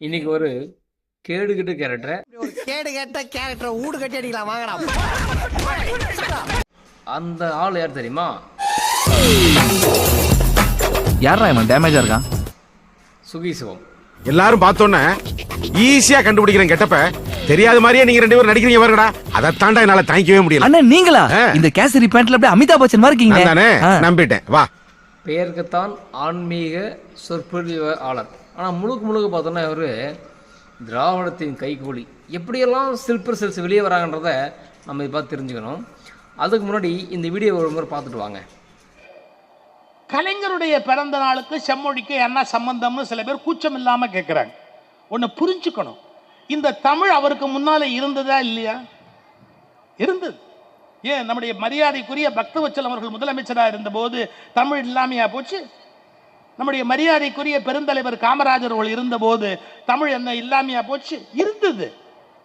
இன்னைக்கு ஒரு கேடுகிட்டு கேரக்டரை ஒரு கேடு கேட்ட கேரக்டர் ஊடு கட்டி அடிக்கலாம் வாங்கடா. அந்த ஆள் யார் தெரியுமா? யாரா இவன்? டேமேஜா இருக்கான் சுகி சிவம். எல்லாரும் பார்த்தோன்னே ஈஸியா கண்டுபிடிக்கிறேன் கெட்டப்ப தெரியாத மாதிரியே நீங்க ரெண்டு பேரும் நடிக்கிறீங்க பாருங்கடா. அதை தாண்டா என்னால தாங்கிக்கவே முடியல. அண்ணன் நீங்களா. இந்த கேசரி பேண்ட்ல அப்படியே அமிதாப் பச்சன் மாதிரி இருக்கீங்க நான் தானே. நம்பிட்டேன். வா. பெயருக்குத்தான் ஆன்மீக சொற்பொழிவாளர். ஆனால் முழுக்க முழுக்க பார்த்தோன்னா இவர் திராவிடத்தின் கைகூலி. எப்படியெல்லாம் சில்பர் செல்ஸ் வெளியே வராங்கன்றத நம்ம இதை பார்த்து தெரிஞ்சுக்கணும். அதுக்கு முன்னாடி இந்த வீடியோ ஒரு முறை பார்த்துட்டு வாங்க. கலைஞருடைய பிறந்த நாளுக்கு செம்மொழிக்கு என்ன சம்பந்தம்னு சில பேர் கூச்சம் இல்லாமல் கேட்குறாங்க ஒன்று புரிஞ்சுக்கணும். இந்த தமிழ் அவருக்கு முன்னால் இருந்ததா இல்லையா? இருந்தது. ஏன் நம்முடைய மரியாதைக்குரிய பக்தவச்சல் அவர்கள் முதலமைச்சராக இருந்தபோது தமிழ் இல்லாமையா போச்சு? நம்முடைய மரியாதைக்குரிய பெருந்தலைவர் காமராஜர் அவர்கள் இருந்தபோது தமிழ் என்ன இல்லாமையா போச்சு? இருந்தது.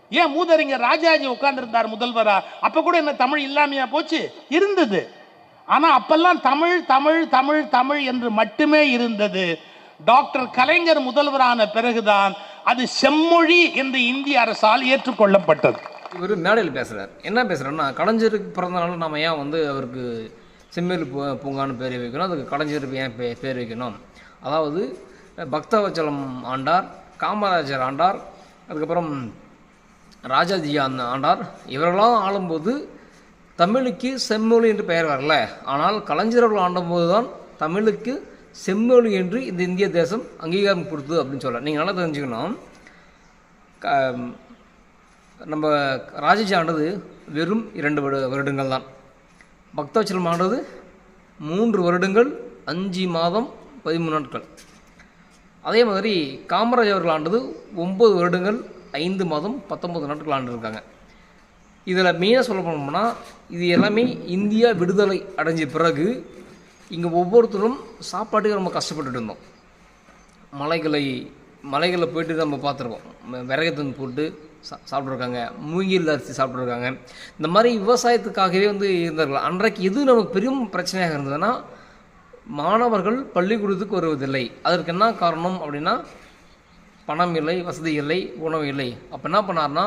ஏன் மூதறிஞர் ராஜாஜி உட்கார்ந்திருந்தார் முதல்வரா? அப்ப கூட என்ன தமிழ் இல்லாமையா போச்சு? இருந்தது. ஆனா அப்பெல்லாம் தமிழ் தமிழ் தமிழ் தமிழ் என்று மட்டுமே இருந்தது. டாக்டர் கலைஞர் முதல்வரான பிறகுதான் அது செம்மொழி என்று இந்திய அரசால் ஏற்றுக்கொள்ளப்பட்டது. இவர் மேடையில் பேசுகிறார் என்ன பேசுகிறேன்னா கலைஞருக்கு பிறந்த நாள் நம்ம ஏன் வந்து அவருக்கு செம்மேல் பூ பூங்கான்னு பேர் வைக்கணும் அதுக்கு கலைஞருக்கு ஏன் பே பேர் வைக்கணும்? அதாவது பக்தவச்சலம் ஆண்டார் காமராஜர் ஆண்டார் அதுக்கப்புறம் ராஜாஜி ஆண்டார். இவரெல்லாம் ஆளும்போது தமிழுக்கு செம்மொழி என்று பெயர் வரல. ஆனால் கலைஞர்கள் ஆண்டபோது தான் தமிழுக்கு செம்மொழி என்று இந்த இந்திய தேசம் அங்கீகாரம் கொடுத்தது அப்படின்னு சொல்ல நீங்கள் நல்லா தெரிஞ்சுக்கணும். க- நம்ம ராஜாஜி ஆண்டது வெறும் இரண்டு வரு வருடங்கள் தான். பக்தவச்சலம் ஆனது மூன்று வருடங்கள் அஞ்சு மாதம் பதிமூணு நாட்கள். அதே மாதிரி காமராஜ் அவர்கள் ஆண்டது ஒம்பது வருடங்கள் ஐந்து மாதம் பத்தொன்பது நாட்கள் ஆண்டிருக்காங்க. இதில் மெயினாக சொல்ல போனோம்னா இது எல்லாமே இந்தியா விடுதலை அடைஞ்ச பிறகு இங்கே ஒவ்வொருத்தரும் சாப்பாட்டுக்கு ரொம்ப கஷ்டப்பட்டுட்டு இருந்தோம். மலைகளை மலைகளில் போயிட்டு நம்ம பார்த்துருக்கோம். ம- விறகு தந்து போட்டு சாப்பிட்ருக்காங்க. மூங்கில் அரிசி சாப்பிட்ருக்காங்க. இந்த மாதிரி விவசாயத்துக்காகவே வந்து இருந்தார்கள். அன்றைக்கு எது நமக்கு பெரும் பிரச்சனையாக இருந்ததுன்னா மாணவர்கள் பள்ளிக்கூடத்துக்கு வருவதில்லை. அதற்கு என்ன காரணம் அப்படின்னா பணம் இல்லை வசதி இல்லை உணவு இல்லை. அப்போ என்ன பண்ணார்னா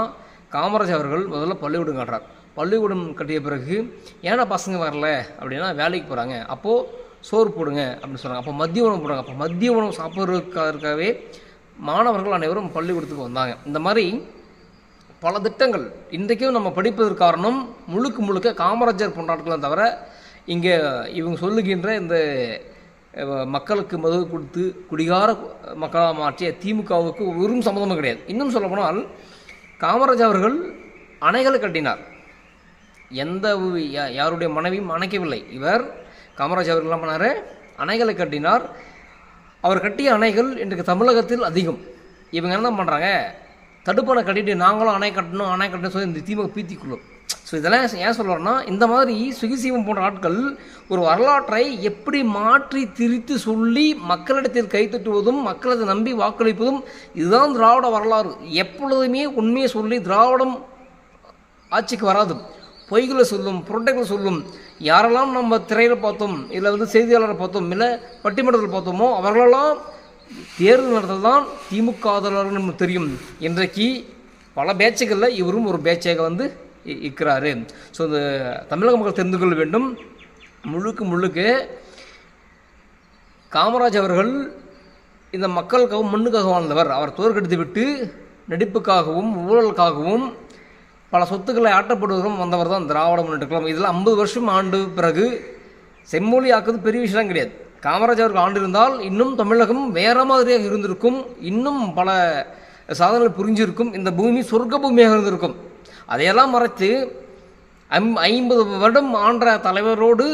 காமராஜ் அவர்கள் முதல்ல பள்ளிக்கூடம் கட்டுறார். பள்ளிக்கூடம் கட்டிய பிறகு ஏன்னா பசங்க வரல அப்படின்னா வேலைக்கு போகிறாங்க அப்போது சோறு போடுங்க அப்படின்னு சொல்கிறாங்க அப்போ மதிய உணவு போடுறாங்க. அப்போ மதிய உணவு சாப்பிட்றதுக்காகவே மாணவர்கள் அனைவரும் பள்ளிக்கூடத்துக்கு வந்தாங்க. இந்த மாதிரி பல திட்டங்கள். இன்றைக்கும் நம்ம படிப்பதற்கு காரணம் முழுக்க முழுக்க காமராஜர் போன்றாட்களும் தவிர இங்கே இவங்க சொல்லுகின்ற இந்த மக்களுக்கு மது கொடுத்து குடிகார மக்களாக மாற்றிய திமுகவுக்கு வெறும் சம்மந்தமும் கிடையாது. இன்னும் சொல்லப்போனால் காமராஜ் அவர்கள் அணைகளை கட்டினார். எந்த ஒரு யாருடைய மனைவியும் அணைக்கவில்லை. இவர் காமராஜ் அவர்கள் என்ன பண்ணார்? அணைகளை கட்டினார். அவர் கட்டிய அணைகள் இன்றைக்கு தமிழகத்தில் அதிகம். இவங்க என்ன பண்ணுறாங்க தடுப்பணை கட்டிட்டு நாங்களும் அணை கட்டணும் அணை கட்டணும் சொல்லி இந்த திமுக பீத்திக்குள்ளும் ஸோ இதெல்லாம் ஏன் சொல்கிறேன்னா இந்த மாதிரி சுகிசீவம் போன்ற ஆட்கள் ஒரு வரலாற்றை எப்படி மாற்றி திரித்து சொல்லி மக்களிடத்தில் கைத்தட்டுவதும் மக்களது நம்பி வாக்களிப்பதும் இதுதான் திராவிட வரலாறு. எப்பொழுதுமே உண்மையை சொல்லி திராவிடம் ஆட்சிக்கு வராது. பொய்களை சொல்லும் புரட்டைகளை சொல்லும் யாரெல்லாம் நம்ம திரையில் பார்த்தோம் இல்லை வந்து செய்தியாளரை பார்த்தோம் இல்லை பட்டிமன்றத்தில் பார்த்தோமோ அவர்களெல்லாம் தேர்தல் நடத்தல் தான் திமுக ஆதரவாளர் நமக்கு தெரியும். இன்றைக்கு பல பேச்சுகளில் இவரும் ஒரு பேச்சாக வந்து இருக்கிறாரு. ஸோ இந்த தமிழக மக்கள் தெரிந்து கொள்ள வேண்டும். முழுக்க முழுக்க காமராஜ் அவர்கள் இந்த மக்களுக்காகவும் மண்ணுக்காக வாழ்ந்தவர். அவர் தோற்கடித்து விட்டு நடிப்புக்காகவும் ஊழலுக்காகவும் பல சொத்துக்களை ஆட்டப்படுவதும் வந்தவர் தான் திராவிட முன்னேற்ற கழகம். இதில் ஐம்பது வருஷம் ஆண்டு பிறகு செம்மொழி ஆக்குறது பெரிய விஷயம் கிடையாது. காமராஜ் அவர்கள் ஆண்டிருந்தால் இன்னும் தமிழகம் வேற மாதிரியாக இருந்திருக்கும். இன்னும் பல சாதனைகள் புரிஞ்சிருக்கும். இந்த பூமி சொர்க்க பூமியாக இருந்திருக்கும். அதையெல்லாம் மறைத்து ஐம் ஐம்பது வருடம் ஆண்ட தலைவரோடு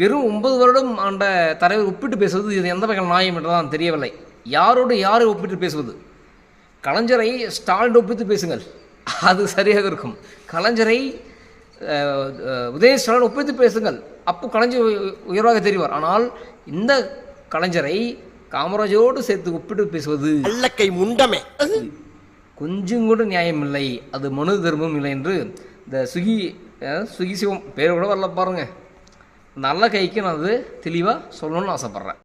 வெறும் ஒன்பது வருடம் ஆண்ட தலைவர் ஒப்பிட்டு பேசுவது இது எந்த வகையில் நியாயம் என்றுதான் தெரியவில்லை. யாரோடு யாரை ஒப்பிட்டு பேசுவது? கலைஞரை ஸ்டாலின் ஒப்பித்து பேசுங்கள். அது சரியாக இருக்கும். கலைஞரை உதய ஸ்டாலின் ஒப்பித்து பேசுங்கள். அப்போ கலைஞர் உய- உயர்வாக தெரிவார். ஆனால் இந்த கலைஞரை காமராஜோடு சேர்த்து ஒப்பிட்டு பேசுவது அல்லக்கை முண்டமே. கொஞ்சம் கூட நியாயம் இல்லை அது மனு தர்மம் இல்லை என்று இந்த சுகி சுகி சிவம் பேர் கூட வரல பாருங்க. நல்ல கைக்கு நான் அது தெளிவாக சொல்லணும்னு ஆசைப்பட்றேன்.